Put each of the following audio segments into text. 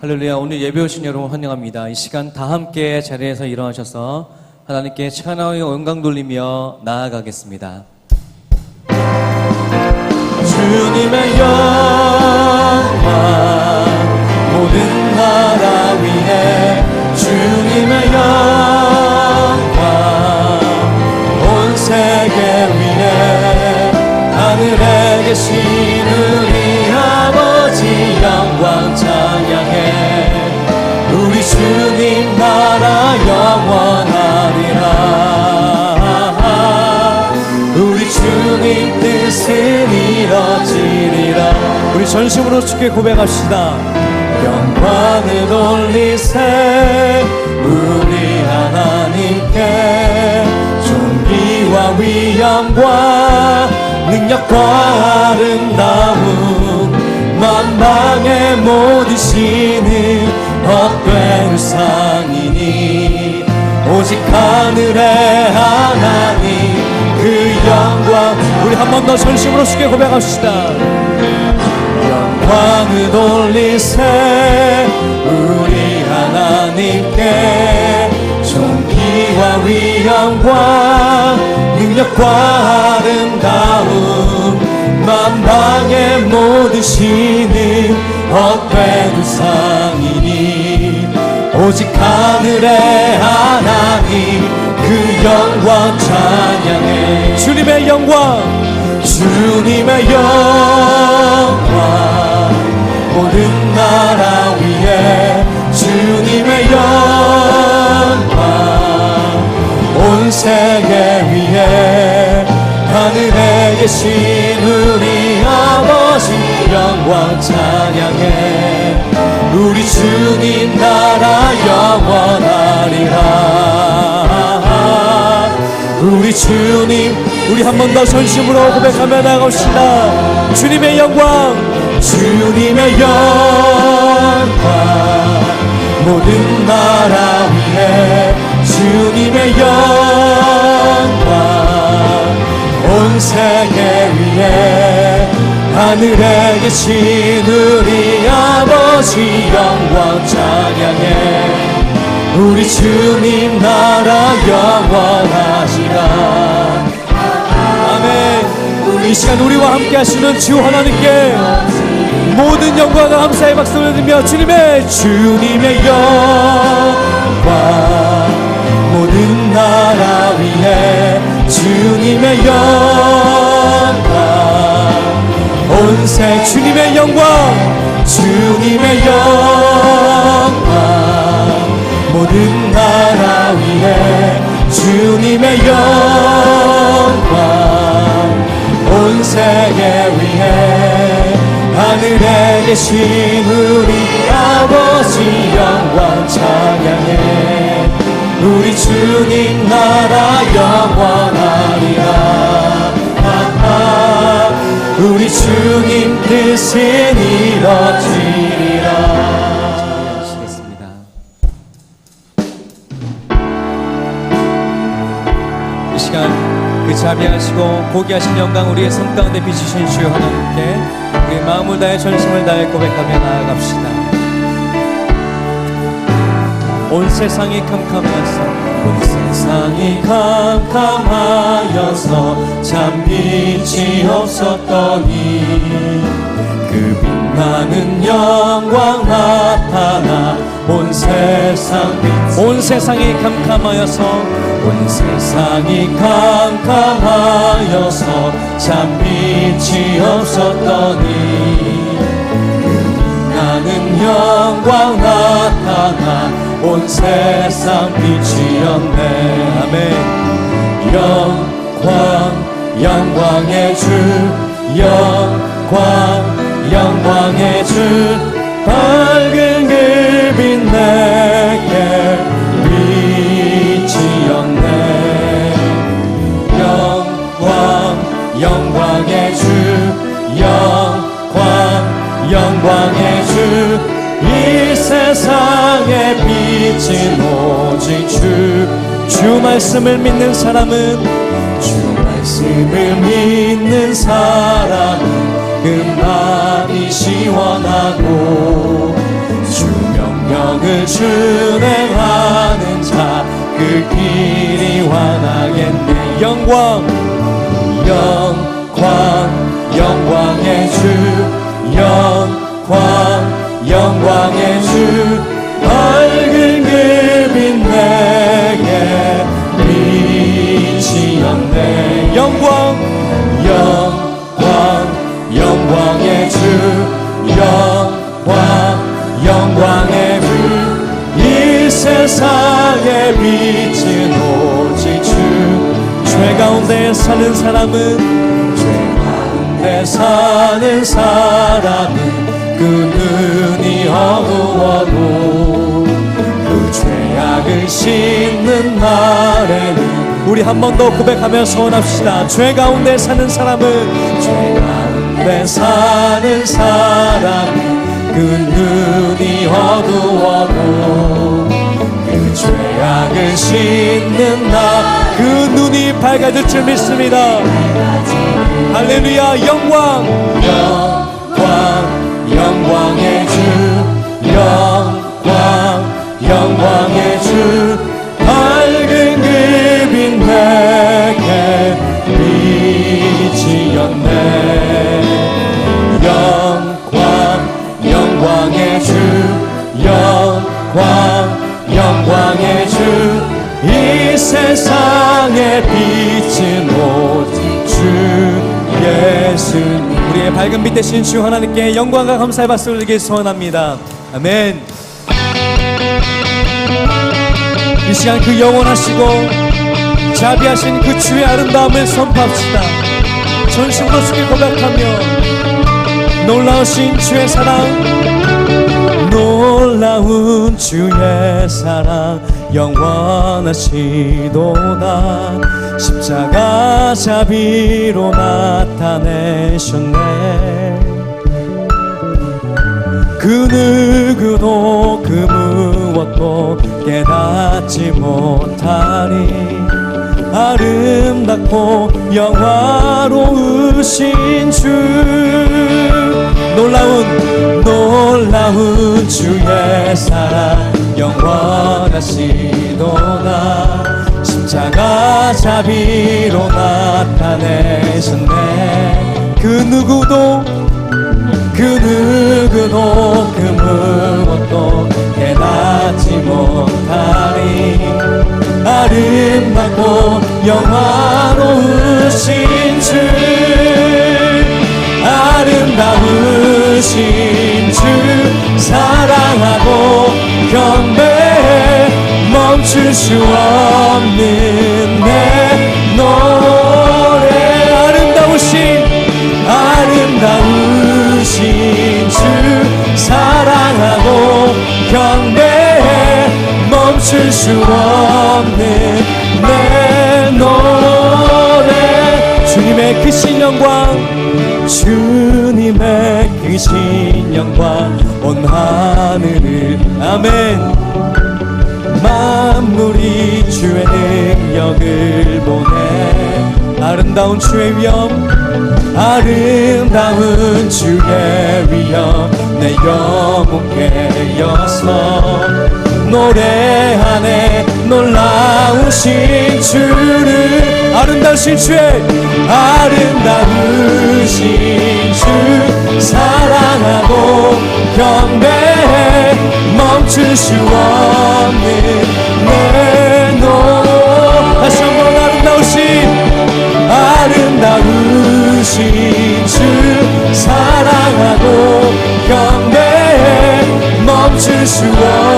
할렐루야. 오늘 예배 오신 여러분 환영합니다. 이 시간 다 함께 자리에서 일어나셔서 하나님께 찬양의 영광 돌리며 나아가겠습니다. 주님의 영광 모든 나라 위에 주님의 영광 온 세계 위에 하늘에 계신 찬양해. 우리 주님 나라 영원하리라. 우리 주님 뜻은 이뤄지리라. 우리 전심으로 주께 고백합시다. 영광을 돌리세. 우리 하나님께 존귀와 위엄과 능력과 아름다움 만방의 모드시는 헛된 상이니 오직 하늘의 하나님 그 영광. 우리 한 번 더 전심으로 쉽게 고백합시다. 영광을 돌리세 우리 하나님께 존귀와 위엄과 능력과 아름다움 만방의 모든 신은 헛된 우상이니 오직 하늘의 하나님 그 영광 찬양해. 주님의 영광. 주님의 영광. 모든 나라 위에 주님의 영광. 온 세계 위에 하늘에 계신 우리 아버지 영광 찬양해. 우리 주님 나라 영원하리라. 우리 주님 우리 한 번 더 전심으로 고백하며 나갑시다. 주님의 영광 주님의 영광. 모든 나라 위에 주님의 영광 온 세계 위에 하늘에 계신 우리 아버지 영광 찬양해. 우리 주님 나라 영원하시라. 아멘. 이 시간 우리와 함께 하시는 주 하나님께 모든 영광과 감사의 박수를 드리며 주님의 주님의 영광 모든 나라 위에 주님의 영광. 온세 주님의 영광 주님의 영광. 모든 나라 위에 주님의 영광. 온 세계 위에 하늘에 계신 우리 아버지 영광 우리 주님 나라 영원하리라. 아아, 우리 주님 뜻은 이뤄지리라. 하시겠습니다. 이 시간 그 자비하시고 고귀하신 영광 우리의 삶 가운데 비추신 주여 하나님께 우리 마음을 다해 전심을 다해 고백하며 나아갑시다 온 세상이 캄캄하여서 온 세상이 캄캄하여서 참 빛이 없었더니 그 빛나는 영광 나타나 온 세상 온 세상이 캄캄하여서 온 세상이 캄캄하여서 참 빛이 없었더니 그 빛나는 영광 나타나 온 세상 빛이었네. 아멘. 영광 영광의 주 영광 영광의 주 밝은 그 빛 내 빛은 오직 주, 주 말씀을 믿는 사람은 주 말씀을 믿는 사람은 그 마음이 시원하고 주 준행하는 자 그 길이 환하겠네. 영광 영광 영광의 주 영광 영광의 주 세상의 빛은 오직 주 죄 가운데 사는 사람은 죄 가운데 사는 사람은 그 눈이 어두워도 그 죄악을 씻는 날에는 우리 한 번 더 고백하며 소원합시다. 죄 가운데 사는 사람은 죄 가운데 사는 사람은 그 눈이 어두워도 그 죄악을 씻는 나그 눈이 밝아질 줄 믿습니다. 할렐루야 영광. 영광 영광의 주. 영광 영광의 주 이 세상의 빛은 오직 주 예수 우리의 밝은 빛 대신 주 하나님께 영광과 감사의 박수를 드리기 소원합니다. 아멘. 이 시간 그 영원하시고 자비하신 그 주의 아름다움을 선포합시다. 전심으로 주께 고백하며 놀라우신 주의 사랑 놀라운 주의 사랑 영원하시도다. 십자가 자비로 나타내셨네. 그 누구도 그 무엇도 깨닫지 못하니 아름답고 영화로우신 주. 놀라운 놀라운 주의 사랑 영원하시도다. 십자가 자비로 나타내셨네. 그 누구도 그 누구도 그 무엇도 깨닫지 못하 니 아름답고 영화로우신 주 아름다우신 주 사랑하고 경배해 멈출 수 없는 내 노래. 아름다우신 아름다우신 주 사랑하고 경배 해 멈출 수 없는 내 노래. 주님의 크신 영광 주님의 크신 영광 온 하늘을 아멘. 만물이 주의 능력을 보내. 아름다운 주의 위엄 아름다운 주의 위엄. 내 영혼 깨어서 노래하네. 놀라우신 주를 아름다우신 주의 아름다우신 주 사랑하고 경배해. 멈출 수 없는 내 노. 다시 한번 아름다우신 아름다우신 주 사랑하고 경배해. 멈출 수 없는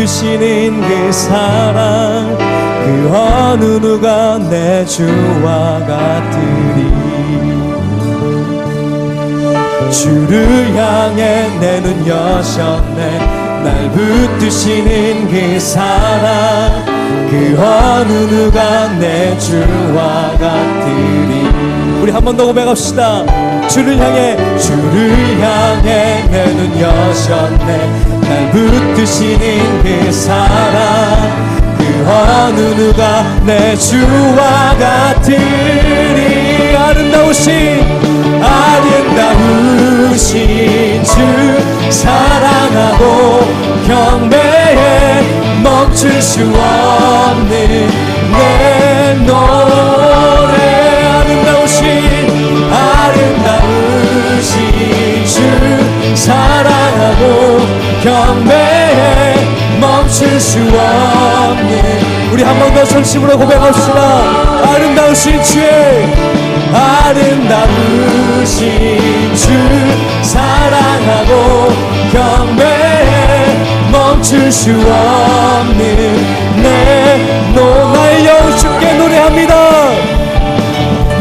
드시는 그 사랑 그 어느 누가 내 주와 같으리 주를 향해 내 눈 여셨네. 날 붙드시는 그 사랑 그 어느 누가 내 주와 같으리 우리 한 번 더 고백합시다 주를 향해 주를 향해 내 눈 여셨네. 날 붙드시는 그 사랑 그그 어느 누가 내 주와 같으리 아름다우신 아름다우신 주 사랑하고 경배해 멈출 수 없는 내 경배해 멈출 수 없는 우리 한 번 더 전심으로 고백합시다. 아름다우신 주의 아름다우신 주 사랑하고 경배해 멈출 수 없는 내 노 나의 영 주께 노래합니다.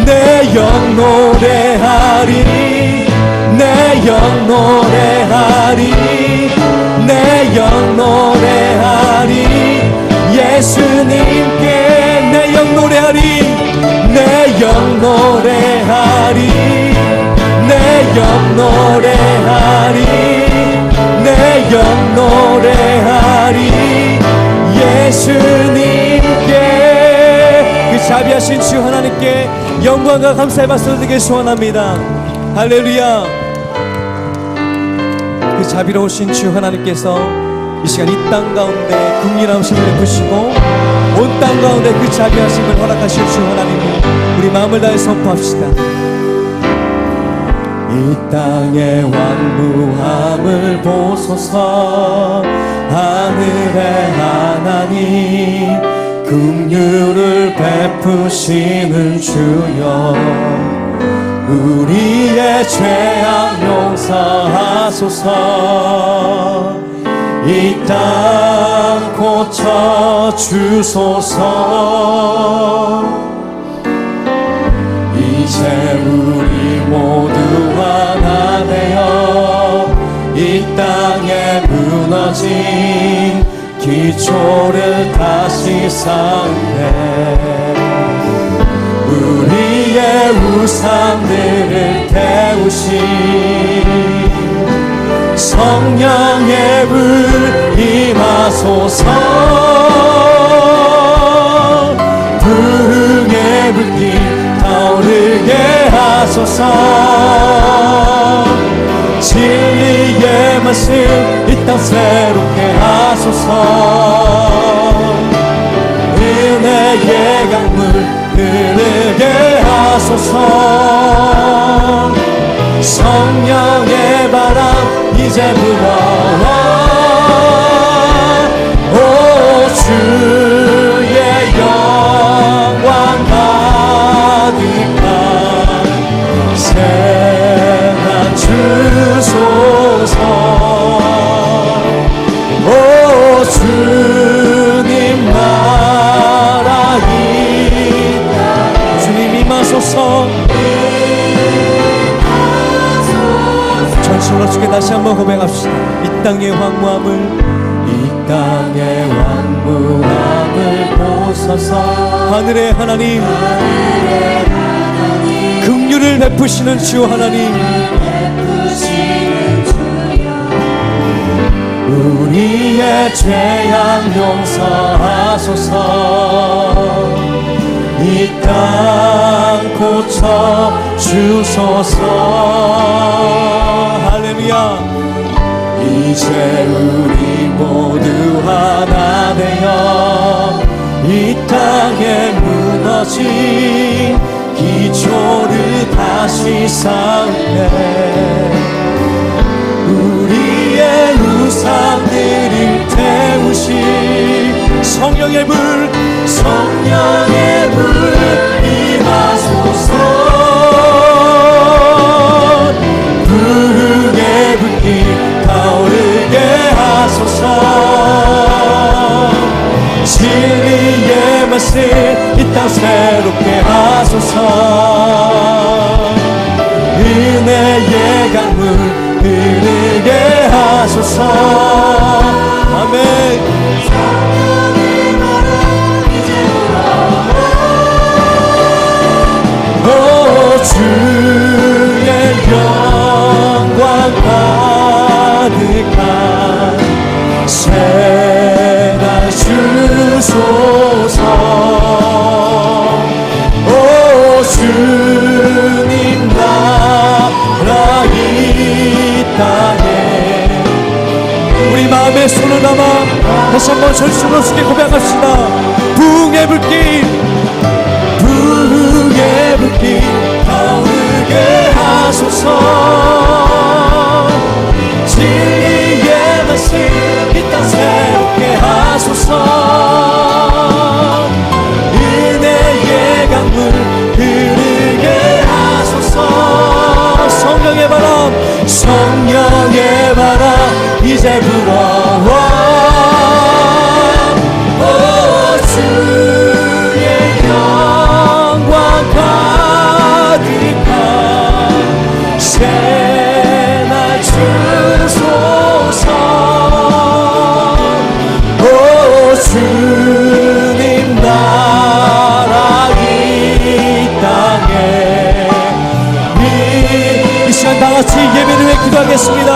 내영 노래하리 내 영 노래하리 예수님께 내 영 노래하리 내 영 노래하리 내 영 노래하리 내 영 노래하리. 예수님께 그 자비하신 주 하나님께 영광과 감사의 박수 드리게 소원합니다. 할렐루야. 그 자비로우신 주 하나님께서 이 시간 이 땅 가운데 국리나오심을 베푸시고 온 땅 가운데 그 자비하심을 허락하실 주 하나님을 우리 마음을 다해 선포합시다. 이 땅의 왕무함을 보소서. 하늘의 하나님 긍휼을 베푸시는 주여. 우리의 죄악 용서하소서 이 땅 고쳐 주소서. 이제 우리 모두 하나 되어 이 땅에 무너진 기초를 다시 쌓네. 우리의 우상들을 태우신 성령의 불 임하소서. 부흥의 불길 타오르게 하소서. 진리의 말씀 이 땅 새롭게 하소서. 은혜의 강물 흐르게 하소서. 성령의 바람 이제 불어와. 오 주의 영광 가득한 새난 주소서. 오 주 전심으로 주께 다시 한번 고백합시다. 이 땅의 황무함을 이 땅의 황무함을 보소서. 하늘의 하나님 긍휼을 베푸시는 주 하나님. 우리의 죄악 용서하소서 이 땅 고쳐 주소서. 할렐루야. 이제 우리 모두 하나 되어 이 땅에 무너진 기초를 다시 쌓네. 우리의 우상들을 태우신 성령의 불 성령 땅 새롭게 하소서. 은혜의 강물 흐르게 하소서. 아멘. 오 주의 영광 가득한 새날 주 주소서. 오 주님 나라 이 땅에 우리 마음에 손을 담아 다시 한번 절수로스게 고백합시다. 부흥의 불길 부흥의 불길 타오르게 하소서. 진리의 말씀 이땅 새롭게 하소서 성령의 바람 성령의 바람 이제 불어 기도하겠습니다